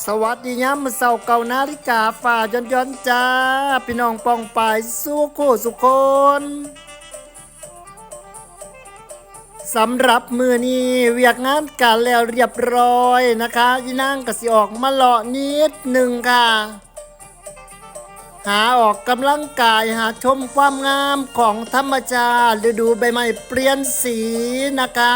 สวัสดีย้ำเสาเก่านาฬิกาฝ่าย้อนย้อนๆจ้า พี่น้องปองปายสู้คู่สุคนสำหรับมือนี้เวียกงานการแล้วเรียบร้อยนะคะยีนางกสิออกมาเลาะนิดหนึ่งค่ะ หาออกกำลังกายหาชมความงามของธรรมชาติฤดูใบไม้เปลี่ยนสีนะคะ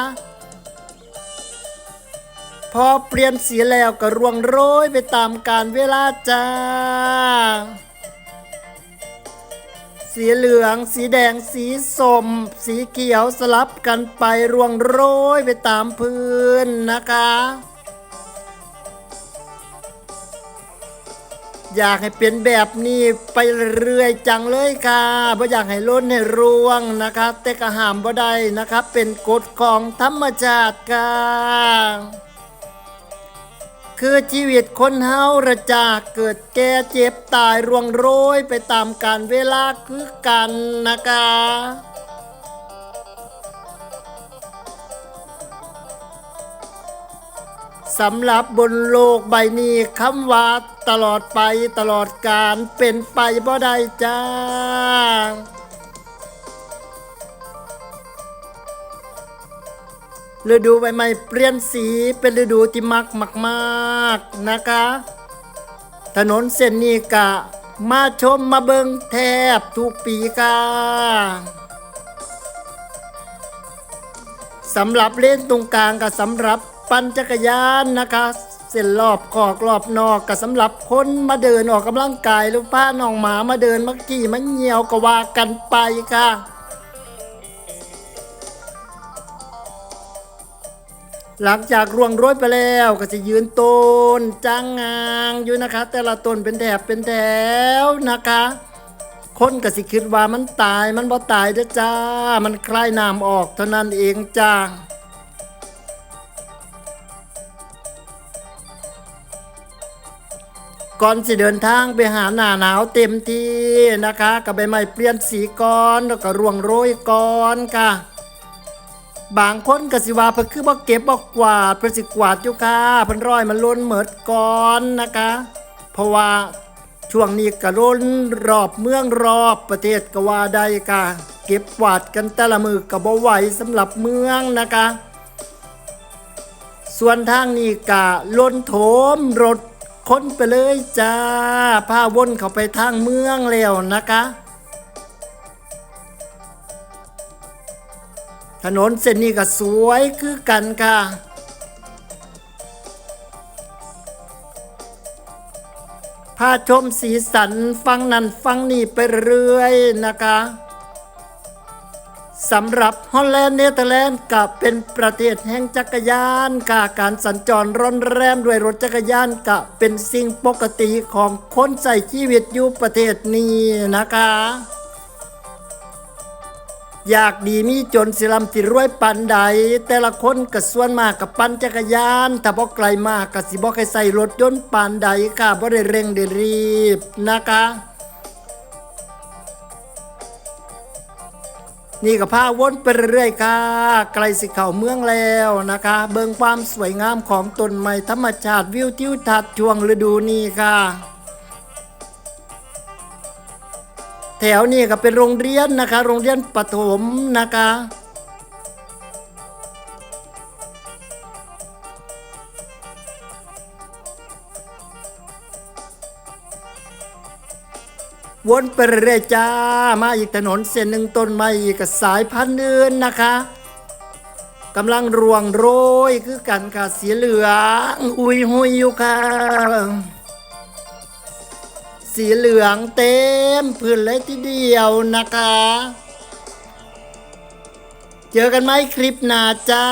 พอเปลี่ยนสีแล้วก็ร่วงโรยไปตามกาลเวลาจ้า สีเหลือง สีแดง สีส้ม สีเขียวสลับกันไปร่วงโรยไปตามพื้นนะคะอยากให้เป็นแบบนี้ไปเรื่อยจังเลยค่ะบ่อยากให้ล้นให้ร่วงนะคะแต่ก็ห้ามบ่ได้นะคะเป็นกฎของธรรมชาติค่ะ คือชีวิตคนเฮาระจากเกิดแก่เจ็บตายร่วงโรยไปตามกาลเวลาคือกันนะคะสำหรับบนโลกใบนี้คำว่าตลอดไปตลอดกาลเป็นไปบ่ได้จ้า ฤดูใบไม้เปลี่ยนสีเป็นฤดูที่มักมากมากนะคะ ถนนเส้นนี้กะ มาชมมาเบิงแทบทุกปีค่ะสำหรับเล่นตรงกลางกับสำหรับปั่นจักรยานนะคะ เส้นรอบขอกรอบนอกกับสำหรับคนมาเดินออกกำลังกายหรือป้าน้องหมามาเดินมื่อกี้มันเหี่ยวก็ว่ากันไปค่ะ หลังจากร่วงโรยไปแล้วก็จะยืนต้นจ้างงางอยู่นะคะ แต่ละต้นเป็นแถบเป็นแถวนะคะ คนก็สิคิดว่ามันตายมันบ่ตายเด้อจ้า มันคลายน้ำออกเท่านั้นเองจ้าก่อนสิเดินทางไปหาหน้าหนาวเต็มที่นะคะกับใบไม้เปลี่ยนสีก่อนแล้วก็ร่วงโรยก่อนค่ะ บางคนก็สิว่าเพิ่นคือบ่เก็บบ่กวาดเพิ่นสิกวาดอยู่ค่ะเพิ่นร้อยมันล้นเหมิดก่อนนะคะ เพราะว่าช่วงนี้ก็ล้นรอบเมืองรอบประเทศก็ว่าได้ค่ะ เก็บกวาดกันแต่ละมือก็บ่ไหวสำหรับเมืองนะคะ ส่วนทางนี้กะล้นโถมรถค้นไปเลยจ้าพาวนเข้าไปทางเมืองแล้วนะคะ ถนนเส้นนี้ก็สวยคือกันค่ะ พาชมสีสันฟังนั่นฟังนี่ไปเรื่อยนะคะสำหรับฮอลแลนด์เนเธอร์แลนด์กับเป็นประเทศแห่งจักรยานค่ะการสัญจรร่อนแรมด้วยรถจักรยานกับเป็นสิ่งปกติของคนใส่ชีวิตอยู่ประเทศนี้นะคะ อยากดีมีจนสิลำสิรวยปันใด แต่ละคนก็ส่วนมากกับปั่นจักรยาน ถ้าบ่ไกลมากก็สิบ่เคยใส่รถยนต์ปานใดค่ะบ่ได้เร่งได้รีบนะคะนี่ก็พาวนไปเรื่อยๆค่ะ ไกลสิเข้าเมืองแล้วนะคะ เบิงความสวยงามของต้นไม้ธรรมชาติวิวทิวทัศน์ช่วงฤดูนี้ค่ะ แถวนี้ก็เป็นโรงเรียนนะคะ โรงเรียนประถมนะคะวนไปเรื่อยจ้า มาอีกถนนเส้นหนึ่งต้นไม้อีกกับสายพันธุ์อื่นนะคะกำลังรวงโรยคือกันค่ะสีเหลือง อุยหุยอยู่ค่ะ สีเหลืองเต็มพื้นเลยทีเดียวนะคะ เจอกันไหมคลิปหน้าจ้า